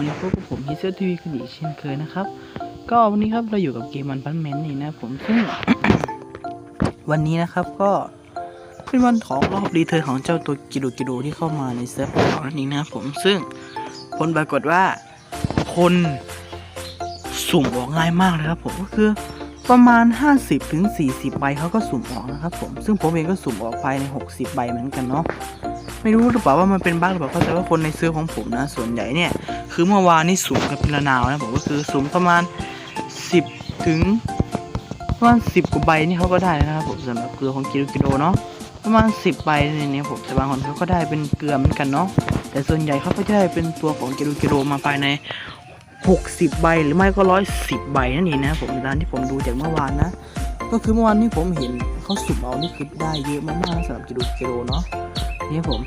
บกับผมฮิเซอร์ทีวีกันอีกเช่นเคยนะครับ ก็วันนี้ครับเราอยู่กับเกมมันพันแมนนี่นะผมซึ่ง วันนี้นะครับก็เป็นวันของรอบรีเทิร์นของเจ้าตัวกิโดกิโดที่เข้ามาในเซิร์ฟของเรานั่นเองนะผมซึ่งผลปรากฏว่าคนสุ่มออกง่ายมากเลยครับผมก็คือประมาณ 50ถึง40ใบเขาก็สุ่มออกนะครับผมซึ่งผมเองก็สุ่มออกภายใน 60 ใบเหมือนกันเนาะไม่รู้หรือเปล่าว่ามันเป็นบั๊กหรือเปล่าก็แต่ว่าคนในเซิร์ฟของผมนะ ส่วนใหญ่เนี่ย คือเมื่อวานนี่สูงกับพิลนาวนะผมก็คือสูงประมาณ 10 ถึงประมาณ10กว่าใบนี่เขาก็ได้นะครับผมสำหรับเกลือของกิโลกิโลเนาะประมาณ 10ใบในนี้ผมแต่บางคนเขาก็ได้เป็นเกลือเหมือนกันเนาะแต่ส่วนใหญ่เขาก็จะได้เป็นตัวของกิโลกิโลมาภายใน 60 ใบหรือไม่ก็ร้อยสิบใบนั่นเองนะผมตามที่ผมดูจากเมื่อวานนะก็คือเมื่อวานที่ผมเห็นเขาสุ่มเอานี่คือได้เยอะมากๆสำหรับกิโลกิโลเนาะนี่ผม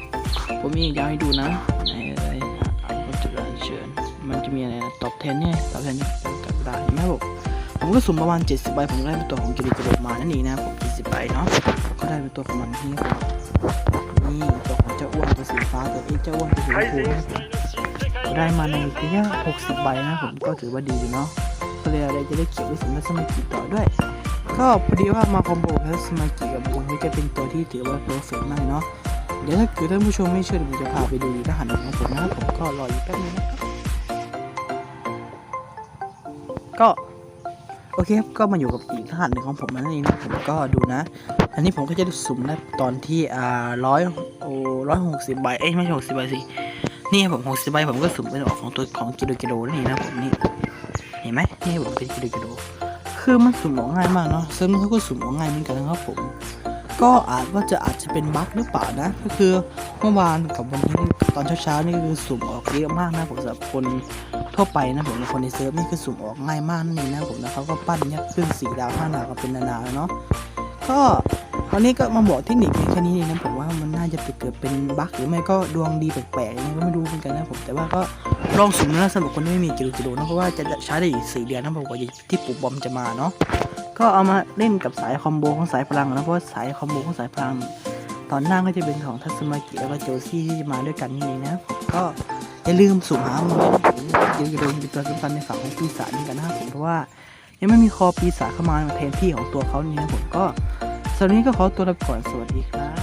ผมมีอีกอย่างให้ดูนะ มันจะมีอะไรนะตอบแทนเนี่ยตอบแทนนี่กับด้เห็นไหมผมผมก็สุ่มประมาณ 70ใบผมได้เป็นตัวของกิริกิโลมานั่นเองนะผม70ใบเนาะก็ได้เป็นตัวของมันนี่ครับนี่ตัวของเจ้าอ้วนตัวสีฟ้าตัวเอ้ยเจ้าอ้วนตัวสีชมพูก็ได้มาในเพียง60ใบนะผมก็ถือว่าดีเนาะก็เลยอะไรจะได้เก็บไว้สำหรับสมากิต่อด้วยก็พอดีว่ามาคอมโบกับสมากิกับบุญนี่จะเป็นตัวที่ถือว่าเพอร์เฟกต์มากเนาะเดี๋ยวถ้าเกิดท่านผู้ชมไม่เชื่อผมจะพาไปดูทหารของผมนะครับผมก็รออยู่แป๊บนึงนะครับ ก็โอเคครับก็มาอยู่กับอีกทหารหนึ่งของผมนั่นเองนะผมก็ดูนะ อันนี้ผมก็จะสุ่มได้ตอนที่อ่าร้อยโอ้ร้อยหกสิบใบเอ้ยไม่ใช่หกสิบใบสินี่ผมหกสิบใบผมก็สุ่มเป็นออกของตัวของกิโลกิโลนี่นะผมนี่เห็นไหมนี่ผมเป็นกิโลกิโลคือมันสุ่มออกง่ายมากเนาะซึ่งเขาก็สุ่มออกง่ายเหมือนกันนะครับผม ก็อาจว่าจะอาจจะเป็นบั๊กหรือเปล่านะ ก็คือเมื่อวานกับวันนี้ตอนเช้าๆนี่คือสุ่มออกเยอะมากนะผมสำหรับคนทั่วไปนะผมคนในเซิร์ฟนี่คือสุ่มออกง่ายมากนั่นเองนะผมนะเขาก็ปั้นเนี่ยขึ้นสีดาวห้าดาวก็เป็นนานาเนาะก็วันนี้ก็มาบอกเทคนิคเพียงแค่นี้เองนะผมว่ามันน่าจะเกิดเป็นบั๊กหรือไม่ก็ดวงดีแปลกๆยังไงก็ไม่รู้เหมือนกันนะผมแต่ว่าก็ ลองสุ่มนะสำหรับคนที่ไม่มีกิโลกิโลนะเพราะว่าจะใช้ได้อีกสี่เดือนนะผมกว่าที่ปุบบอมจะมาเนาะก็เอามาเล่นกับสายคอมโบของสายพลังนะเพราะสายคอมโบของสายพลัง ตอนหน้าก็จะเป็นของทัศมากิแล้วก็โจซี่ที่จะมาด้วยกันนี่เองนะผมก็อย่าลืมสุ่มหามันไว้นะผมเดี๋วจะโดนเป็นตัวสำคัญในฝั่งของปีศาจนี่กันนะครับผมเพราะว่ายังไม่มีคอปีศาจเข้ามาแทนที่ของตัวเขานี่นะผมก็สำหรับวันนี้ก็ขอตัวลาไปก่อนสวัสดีครับ